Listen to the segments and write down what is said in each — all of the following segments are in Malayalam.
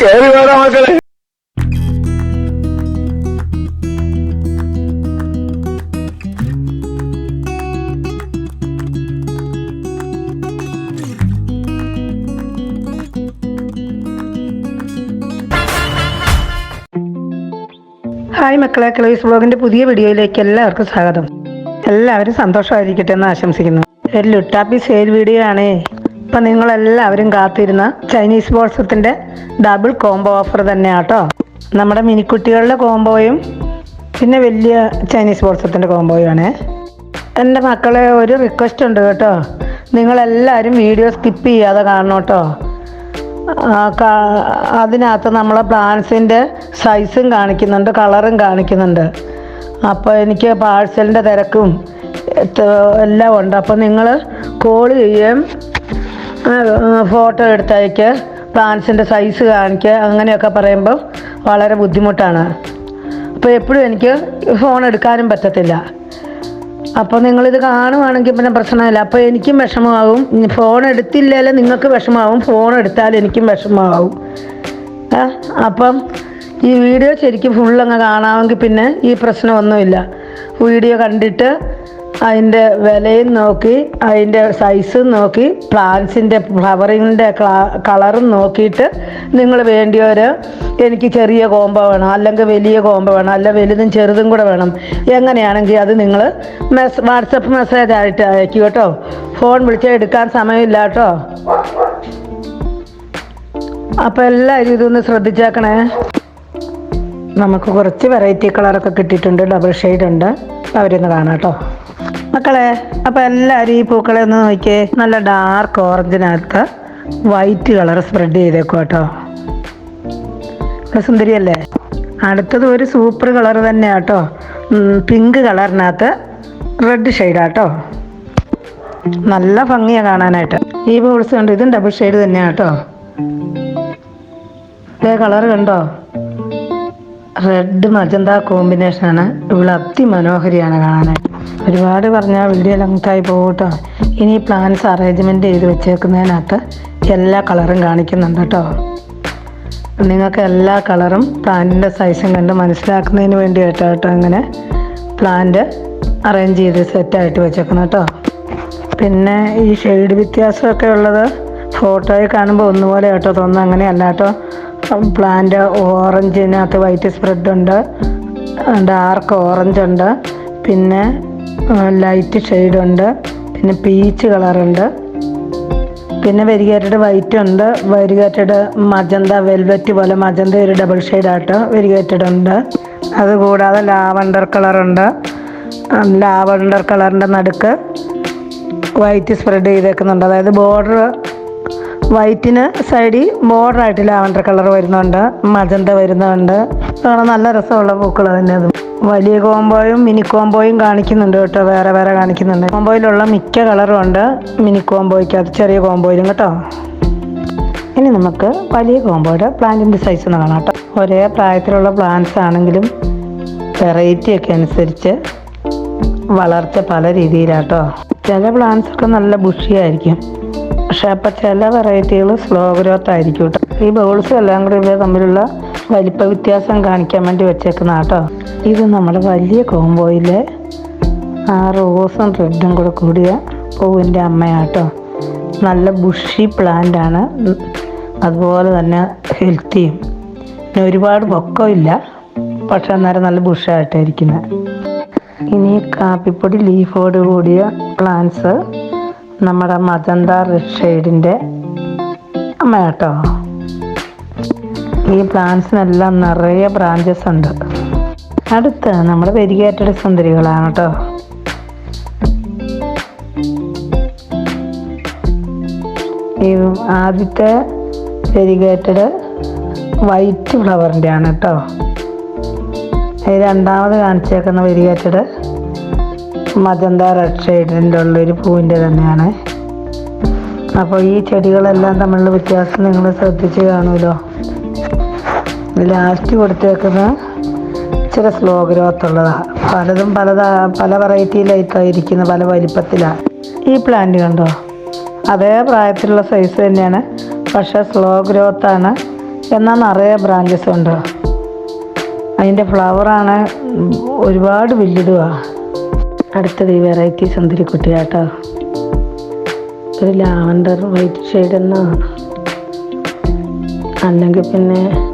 കേറി വേണം മക്കളെ. ഹായ് മക്കളെ ക്ലീസ് ബ്ലോഗിന്റെ പുതിയ വീഡിയോയിലേക്ക് എല്ലാവർക്കും സ്വാഗതം. എല്ലാവരും സന്തോഷമായിരിക്കട്ടെ എന്ന് ആശംസിക്കുന്നു. ഒരു ലുട്ടാപ്പി സെയിൽ വീഡിയോ ആണേ. ഇപ്പൊ നിങ്ങൾ എല്ലാവരും കാത്തിരുന്ന ചൈനീസ് ബോൾസത്തിന്റെ ഡബിൾ കോംബോ ഓഫർ തന്നെയാട്ടോ. നമ്മുടെ മിനിക്കുട്ടികളുടെ കോംബോയും പിന്നെ വലിയ ചൈനീസ് ബോൾസത്തിന്റെ കോംബോയും ആണ് എന്റെ മക്കളെ ഒരു റിക്വസ്റ്റ് ഉണ്ട് കേട്ടോ. നിങ്ങളെല്ലാവരും വീഡിയോ സ്കിപ്പ് ചെയ്യാതെ കാണണം കേട്ടോ. അതിനകത്ത് നമ്മളെ പ്ലാന്റ്സിന്റെ സൈസും കാണിക്കുന്നുണ്ട് കളറും കാണിക്കുന്നുണ്ട്. അപ്പോൾ എനിക്ക് പാഴ്സലിന്റെ തിരക്കും എല്ലാം ഉണ്ട്. അപ്പോൾ നിങ്ങൾ കോൾ ചെയ്യുകയും ഫോട്ടോ എടുത്തയക്ക് പ്ലാന്റ്സിന്റെ സൈസ് കാണിക്കുക അങ്ങനെയൊക്കെ പറയുമ്പോൾ വളരെ ബുദ്ധിമുട്ടാണ്. അപ്പോൾ എപ്പോഴും എനിക്ക് ഫോൺ എടുക്കാനും പറ്റത്തില്ല. അപ്പോൾ നിങ്ങളിത് കാണുവാണെങ്കിൽ പിന്നെ പ്രശ്നമില്ല. അപ്പോൾ എനിക്കും വിഷമമാവും. ഫോൺ എടുത്തില്ലേലും നിങ്ങൾക്ക് വിഷമമാവും. ഫോൺ എടുത്താൽ എനിക്കും വിഷമമാവും. അപ്പം ഈ വീഡിയോ ശരിക്കും ഫുൾ അങ്ങ് കാണാമെങ്കിൽ പിന്നെ ഈ പ്രശ്നമൊന്നുമില്ല. വീഡിയോ കണ്ടിട്ട് അതിന്റെ വിലയും നോക്കി അതിന്റെ സൈസും നോക്കി പ്ലാന്റ്സിന്റെ ഫ്ലവറിങ്ങിന്റെ കളറും നോക്കിയിട്ട് നിങ്ങൾ വേണ്ടിയവർ എനിക്ക് ചെറിയ കോമ്പ വേണം അല്ലെങ്കിൽ വലിയ കോമ്പ വേണം അല്ല വലുതും ചെറുതും കൂടെ വേണം. എങ്ങനെയാണെങ്കിൽ അത് നിങ്ങൾ മെസ് വാട്സപ്പ് മെസ്സേജ് ആയിട്ട് അയക്കും കേട്ടോ. ഫോൺ വിളിച്ചാൽ എടുക്കാൻ സമയമില്ല കേട്ടോ അപ്പോൾ എല്ലാവരും ഇതൊന്ന് ശ്രദ്ധിച്ചേക്കണേ. നമുക്ക് കുറച്ച് വെറൈറ്റി കളറൊക്കെ കിട്ടിയിട്ടുണ്ട് ഡബിൾ ഷെയ്ഡ് ഉണ്ട്. അവരൊന്ന് കാണാം കേട്ടോ. മക്കളെ അപ്പോൾ എല്ലാവരും ഈ പൂക്കളെ ഒന്ന് നോക്കിയേ. നല്ല ഡാർക്ക് ഓറഞ്ചിനകത്ത് വൈറ്റ് കളർ സ്പ്രെഡ് ചെയ്തേക്കും കേട്ടോ. സുന്ദരിയല്ലേ? അടുത്തത് ഒരു സൂപ്പർ കളർ തന്നെയാട്ടോ പിങ്ക് കളറിനകത്ത് റെഡ് ഷെയ്ഡാട്ടോ നല്ല ഭംഗിയാണ് കാണാനായിട്ട്. ഈ ബോൾസ് കണ്ടോ? ഇതും ഡബിൾ ഷെയ്ഡ് തന്നെയാണ് കേട്ടോ. ഇതേ കളർ കണ്ടോ? റെഡ് മജന്ത കോമ്പിനേഷനാണ് ഇവിടെ അതിമനോഹരിയാണ് കാണാനായിട്ട്. ഒരുപാട് പറഞ്ഞാൽ വീഡിയോ ആയി പോകട്ടോ ഇനി പ്ലാൻസ് അറേഞ്ച്മെന്റ് ചെയ്ത് വെച്ചേക്കുന്നതിനകത്ത് എല്ലാ കളറും കാണിക്കുന്നുണ്ട് കേട്ടോ നിങ്ങൾക്ക് എല്ലാ കളറും പ്ലാന്റിന്റെ സൈസും കണ്ട് മനസ്സിലാക്കുന്നതിന് വേണ്ടിയിട്ടാണ് കേട്ടോ ഇങ്ങനെ പ്ലാന്റ് അറേഞ്ച് ചെയ്ത് സെറ്റായിട്ട് വെച്ചേക്കണം കേട്ടോ പിന്നെ ഈ ഷെയ്ഡ് വ്യത്യാസമൊക്കെ ഉള്ളത് ഫോട്ടോയിൽ കാണുമ്പോൾ ഒന്നുപോലെ കേട്ടോ തോന്നുന്നു അങ്ങനെയല്ല കേട്ടോ പ്ലാന്റ് ഓറഞ്ചിനകത്ത് വൈറ്റ് സ്പ്രെഡ് ഉണ്ട്. ഡാർക്ക് ഓറഞ്ച് ഉണ്ട്. പിന്നെ ലൈറ്റ് ഷെയ്ഡ് ഉണ്ട്. പിന്നെ പീച്ച് കളറുണ്ട് പിന്നെ വെരിഗേറ്റഡ് വൈറ്റ് ഉണ്ട്. വെരിഗേറ്റഡ് മജന്ത വെൽവെറ്റ് പോലെ മജന്ത ഒരു ഡബിൾ ഷെയ്ഡായിട്ട് വെരിഗേറ്റഡ് ഉണ്ട്. അതുകൂടാതെ ലാവണ്ടർ കളറുണ്ട് ലാവണ്ടർ കളറിന്റെ നടുക്ക് വൈറ്റ് സ്പ്രെഡ് ചെയ്തേക്കുന്നുണ്ട്. അതായത് ബോർഡർ വൈറ്റിന് സൈഡിൽ ബോർഡറായിട്ട് ലാവണ്ടർ കളർ വരുന്നുണ്ട്. മജന്ത വരുന്നുണ്ട്. നല്ല രസമുള്ള പൂക്കൾ തന്നെ വലിയ കോംബോയും മിനി കോംബോയും കാണിക്കുന്നുണ്ട് കേട്ടോ വേറെ വേറെ കാണിക്കുന്നുണ്ട്. കോംബോയിലുള്ള മിക്ക കളറും ഉണ്ട് മിനി കോമ്പോയ്ക്ക് അത് ചെറിയ കോമ്പോയിലും കേട്ടോ. ഇനി നമുക്ക് വലിയ കോംബോയുടെ പ്ലാന്റിന്റെ സൈസ് ഒന്ന് കാണാം കേട്ടോ. ഒരേ പ്രായത്തിലുള്ള പ്ലാന്റ്സ് ആണെങ്കിലും വെറൈറ്റി ഒക്കെ അനുസരിച്ച് വളർച്ച പല രീതിയിലാട്ടോ ചില പ്ലാന്റ്സ് ഒക്കെ നല്ല ബുഷിയായിരിക്കും പക്ഷെ അപ്പം ചില വെറൈറ്റികൾ സ്ലോ ഗ്രോത്ത് ആയിരിക്കും കേട്ടോ. ഈ ബൗൾസ് എല്ലാം കൂടി ഇവ തമ്മിലുള്ള വലിപ്പ വ്യത്യാസം കാണിക്കാൻ വേണ്ടി വെച്ചേക്കുന്ന കേട്ടോ ഇത് നമ്മുടെ വലിയ കോമ്പോയിലെ ആ റോസും റെഡും കൂടെ കൂടിയ പൂവിന്റെ അമ്മയാട്ടോ. നല്ല ബുഷി പ്ലാന്റ് ആണ്. അതുപോലെ തന്നെ ഹെൽത്തിയും. പിന്നെ ഒരുപാട് പൊക്കമില്ല പക്ഷെ അന്നേരം നല്ല ബുഷായിട്ടായിരിക്കുന്നത് ഇനി കാപ്പിപ്പൊടി ലീഫോട് കൂടിയ പ്ലാന്റ്സ് നമ്മുടെ മജന്ത റെഡ് ഷെയ്ഡിന്റെ ഈ പ്ലാന്റ്സിനെല്ലാം നിറയെ ബ്രാഞ്ചസ് ഉണ്ട്. അടുത്ത നമ്മുടെ വെരികേറ്റഡ് സുന്ദരികളാണ് കേട്ടോ. ഈ ആദ്യത്തെ വെരികേറ്റഡ് വൈറ്റ് ഫ്ലവറിന്റെ ആണ് കേട്ടോ. രണ്ടാമത് കാണിച്ചേക്കുന്ന വെരികേറ്റഡ് മജന്ത റെഡ് ഷെയ്ഡിന്റെ ഉള്ളൊരു പൂവിന്റെ തന്നെയാണ്. അപ്പോൾ ഈ ചെടികളെല്ലാം തമ്മിലുള്ള വ്യത്യാസം നിങ്ങൾ ശ്രദ്ധിച്ച് കാണുമല്ലോ. ലാസ്റ്റ് കൊടുത്തേക്കുന്ന ചില സ്ലോ ഗ്രോത്ത് ഉള്ളതാണ് പലതും പലതാ പല വെറൈറ്റിയിലായിട്ടായിരിക്കുന്ന പല വലിപ്പത്തിലാണ് ഈ പ്ലാന്റ് കണ്ടോ? അതേ പ്രായത്തിലുള്ള സൈസ് തന്നെയാണ്. പക്ഷേ സ്ലോ ഗ്രോത്താണ് എന്നാൽ നിറയെ ബ്രാഞ്ചസ് ഉണ്ട്. അതിന്റെ ഫ്ലവറാണ് ഒരുപാട് വലുതുവാ. അടുത്തത് ഈ വെറൈറ്റി സുന്ദരിക്കുട്ടിയാട്ടോ ഒരു ലാവൻഡർ വൈറ്റ് ഷെയ്ഡ് എന്നാണ് അല്ലെങ്കിൽ പിന്നെ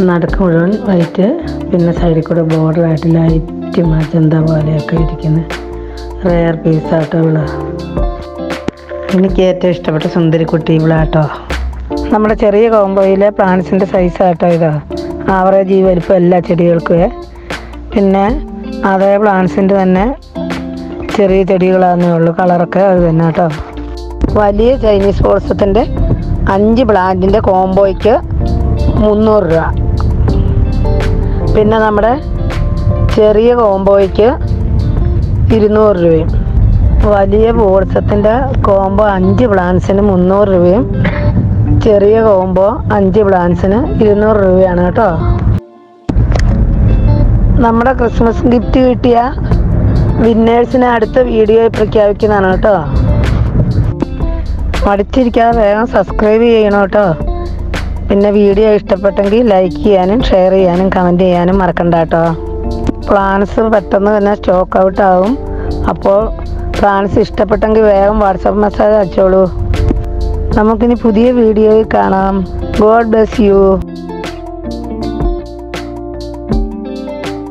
നടുക്ക് മുഴുവൻ വൈറ്റ് പിന്നെ സൈഡിൽ കൂടെ ബോർഡറായിട്ട് ലൈറ്റ് മജന്ത പോലെയൊക്കെ ഇരിക്കുന്ന. റെയർ പീസാട്ടോ ഇവൾ. എനിക്ക് ഏറ്റവും ഇഷ്ടപ്പെട്ട സുന്ദരിക്കുട്ടി ഇവളാട്ടോ. നമ്മുടെ ചെറിയ കോമ്പോയിലെ പ്ലാന്റ്സിന്റെ ആട്ടോ ഇതാ. ആവറേജ് ഈ വലിപ്പം എല്ലാ ചെടികൾക്കും പിന്നെ അതേ പ്ലാന്റ്സിന്റെ തന്നെ ചെറിയ ചെടികളാണെന്നേ ഉള്ളൂ കളറൊക്കെ അത് തന്നെ കേട്ടോ വലിയ ചൈനീസ് ഫോൾസത്തിന്റെ അഞ്ച് പ്ലാന്റിന്റെ കോംബോയ്ക്ക് മുന്നൂറ് രൂപ. പിന്നെ നമ്മുടെ ചെറിയ കോംബോയ്ക്ക് ഇരുന്നൂറ് രൂപയും. വലിയ ബോൾസത്തിന്റെ കോംബോ അഞ്ച് പ്ലാൻസിന് മുന്നൂറ് രൂപയും. ചെറിയ കോംബോ അഞ്ച് പ്ലാൻസിന് ഇരുന്നൂറ് രൂപയാണ് കേട്ടോ. നമ്മുടെ ക്രിസ്മസ് ഗിഫ്റ്റ് കിട്ടിയ വിന്നേഴ്സിനെ അടുത്ത വീഡിയോയിൽ പ്രഖ്യാപിക്കുന്നതാണ് കേട്ടോ. മടിച്ചിരിക്കാതെ വേഗം സബ്സ്ക്രൈബ് ചെയ്യണം കേട്ടോ. പിന്നെ വീഡിയോ ഇഷ്ടപ്പെട്ടെങ്കിൽ ലൈക്ക് ചെയ്യാനും ഷെയർ ചെയ്യാനും കമന്റ് ചെയ്യാനും മറക്കണ്ട കേട്ടോ. പ്ലാൻസ് പെട്ടെന്ന് തന്നെ സ്റ്റോക്ക് ഔട്ട് ആവും. അപ്പോൾ പ്ലാൻസ് ഇഷ്ടപ്പെട്ടെങ്കിൽ വേഗം വാട്സപ്പ് മെസ്സേജ് അയച്ചോളൂ. നമുക്കിനി പുതിയ വീഡിയോയിൽ കാണാം. God bless you